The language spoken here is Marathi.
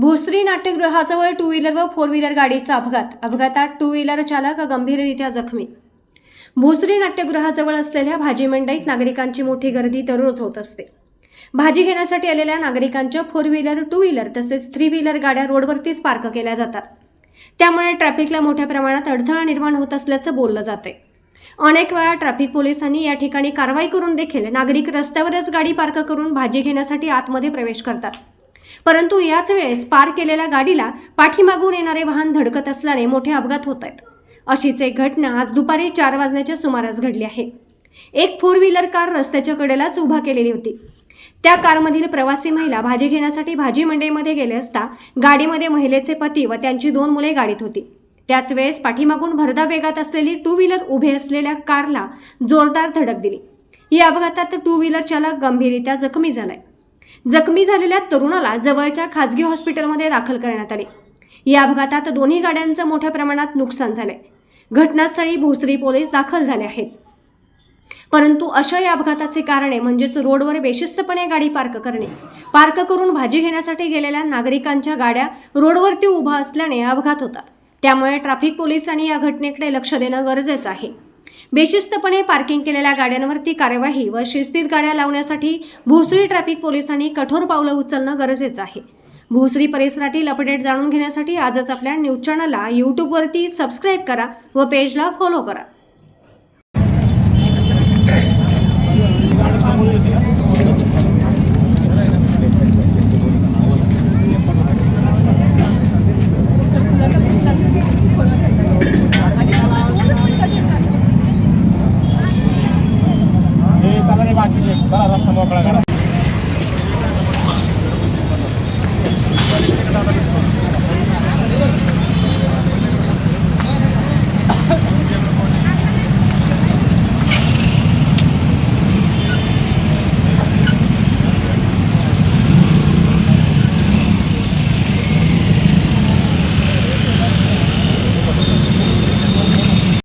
भोसरी नाट्यगृहाजवळ टू व्हीलर व फोर व्हीलर गाडीचा अपघात. अपघातात टू व्हीलर चालक गंभीररित्या जखमी. भोसरी नाट्यगृहाजवळ असलेल्या भाजी मंडईत नागरिकांची मोठी गर्दी दररोज होत असते. भाजी घेण्यासाठी आलेल्या नागरिकांच्या फोर व्हीलर टू व्हीलर तसेच थ्री व्हीलर गाड्या रोडवरतीच पार्क केल्या जातात. त्यामुळे ट्रॅफिकला मोठ्या प्रमाणात अडथळा निर्माण होत असल्याचं बोललं जाते अनेक वेळा ट्रॅफिक पोलिसांनी या ठिकाणी कारवाई करून देखील नागरिक रस्त्यावरच गाडी पार्क करून भाजी घेण्यासाठी आतमध्ये प्रवेश करतात. परंतु याच वेळेस पार केलेल्या गाडीला पाठीमागून येणारे वाहन धडकत असल्याने मोठे अपघात होत आहेत. अशीच एक घटना आज दुपारी चार वाजण्याच्या सुमारास घडली आहे. एक फोर व्हीलर कार रस्त्याच्या कडेलाच उभा केलेली होती. त्या कारमधील प्रवासी महिला भाजी घेण्यासाठी भाजी मंडईमध्ये गेले असता गाडीमध्ये महिलेचे पती व त्यांची दोन मुले गाडीत होती. त्याच वेळेस पाठीमागून भरदा वेगात असलेली टू व्हीलर उभे असलेल्या कारला जोरदार धडक दिली. या अपघातात टू व्हीलर चालक गंभीररित्या जखमी झालाय. जखमी झालेल्या तरुणाला जवळच्या खाजगी हॉस्पिटलमध्ये दाखल करण्यात आले. या अपघातात दोन्ही गाड्यांचं मोठ्या प्रमाणात नुकसान झालंय. घटनास्थळी भोसरी पोलीस दाखल झाले आहेत. परंतु अशा या अपघाताचे कारणे म्हणजेच रोडवर बेशिस्तपणे गाडी पार्क करणे पार्क करून भाजी घेण्यासाठी गेलेल्या नागरिकांच्या गाड्या रोडवरती उभा असल्याने अपघात होतात. त्यामुळे ट्रॅफिक पोलिसांनी या घटनेकडे लक्ष देणं गरजेचं आहे. बेशिस्तपणे पार्किंग केलेल्या गाड्यांवरती कार्यवाही व शिस्तीत गाड्या लावण्यासाठी भोसरी ट्रॅफिक पोलिसांनी कठोर पावलं उचलणं गरजेचं आहे. भोसरी परिसरातील अपडेट जाणून घेण्यासाठी आजच आपल्या न्यूज चॅनलला यूट्यूबवरती सबस्क्राईब करा व पेजला फॉलो करा. ಸಾಮಾನ್ಯ ಬಾಕಿ ಸಾಲ ರಸ್ತೆ ಮಕ್ಕಳ